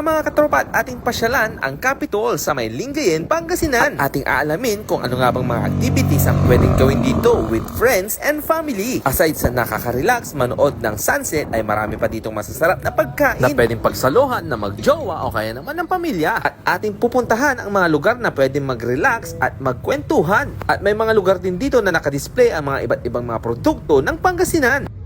katropa at ating pasyalan ang Capitol sa may Lingayen, Pangasinan. At ating aalamin kung ano nga bang mga activities ang pwedeng gawin dito with friends and family. Aside sa nakaka-relax, manood ng sunset ay marami pa ditong masasarap na pagkain na pwedeng pagsaluhan na magjowa o kaya naman ng pamilya. At ating pupuntahan ang mga lugar na pwedeng mag-relax at magkwentuhan. At may mga lugar din dito na nakadisplay ang mga iba't ibang mga produkto ng Pangasinan.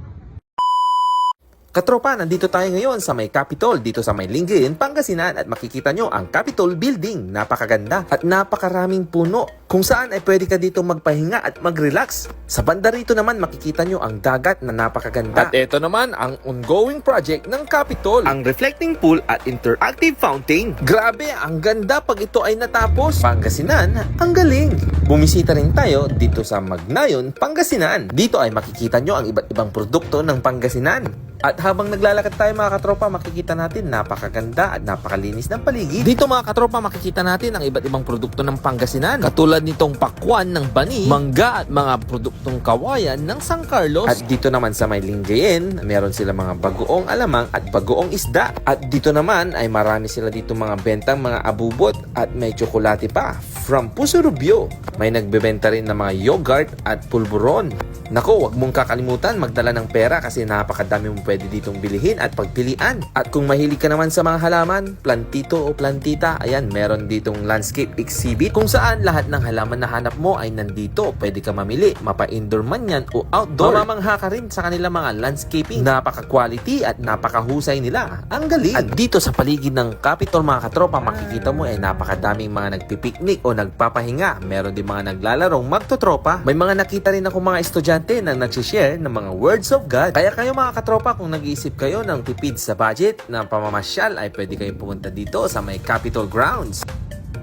Katropa, nandito tayo ngayon sa may Capitol dito sa may Lingayen, Pangasinan at makikita nyo ang Capitol Building. Napakaganda at napakaraming puno kung saan ay pwede ka dito magpahinga at mag-relax. Sa banda rito naman makikita nyo ang dagat na napakaganda. At ito naman ang ongoing project ng Capitol, ang reflecting pool at interactive fountain. Grabe, ang ganda pag ito ay natapos. Pangasinan, ang galing. Bumisita rin tayo dito sa Magnayon, Pangasinan. Dito ay makikita nyo ang iba't ibang produkto ng Pangasinan. At habang naglalakad tayo mga katropa, makikita natin napakaganda at napakalinis ng paligid. Dito mga katropa, makikita natin ang iba't ibang produkto ng Pangasinan. Katulad nitong pakwan ng bani, mangga at mga produktong kawayan ng San Carlos. At dito naman sa may Lingayen, meron sila mga bagoong alamang at bagoong isda. At dito naman ay marami sila dito mga bentang mga abubot at may tsokolate pa. From Puso Rubio, may nagbebenta rin ng mga yogurt at pulburon. Nako, wag mong kakalimutan magdala ng pera kasi napakadami mong pwede ditong bilihin at pagpilian. At kung mahilig ka naman sa mga halaman, plantito o plantita, ayan, meron ditong landscape exhibit kung saan lahat ng halaman na hanap mo ay nandito. Pwede ka mamili, mapa-indoor man yan o outdoor. Mamamangha ka rin sa kanilang mga landscaping. Napaka-quality at napakahusay nila. Ang galing. At dito sa paligid ng Capitol mga katropa, makikita mo ay napakadaming mga nagpipiknik o nagpapahinga. Meron din mga naglalarong magtotropa. May mga nakita rin ako mga estudyante na nagsishare ng mga words of God. Kaya kayo mga katropa, kung nag-iisip kayo ng tipid sa budget na pamamasyal, ay pwede kayong pumunta dito sa may Capitol Grounds.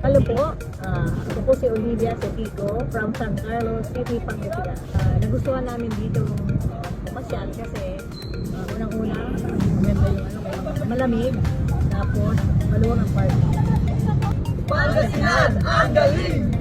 Hello po, ah, ako po si Olivia Sepico from San Carlos City, Pangasinan. Ah, nagustuhan namin dito masyal kasi uh, unang-una, maganda yung ano, malamig, tapos maluwag ang party. Pangasinan, ang galing!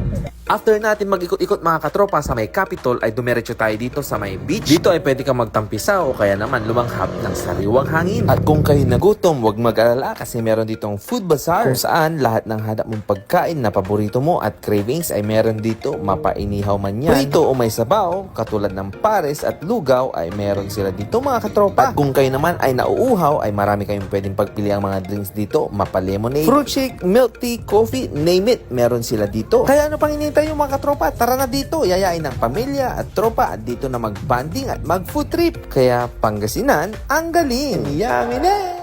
After natin mag-ikot-ikot mga katropa sa may Capitol ay dumiretso tayo dito sa may beach. Dito ay pwede kang magtampisa o kaya naman lumanghap ng sariwang hangin. At kung kayo nagutom, huwag mag-alala kasi meron ditong food bazaar kung saan lahat ng hanap mong pagkain na paborito mo at cravings ay meron dito. Mapainihaw man yan. Prito o may sabaw, katulad ng pares at lugaw ay meron sila dito mga katropa. At kung kayo naman ay nauuhaw ay marami kayong pwedeng pagpili ang mga drinks dito. Mapa lemonade, fruit shake, milk tea, coffee, name it, meron sila dito. Kaya ano pang hinihintay yung mga katropa? Tara na dito, yayain ng pamilya at tropa at dito na mag-banding at mag-food trip. Kaya Pangasinan, ang galing. Yummy na!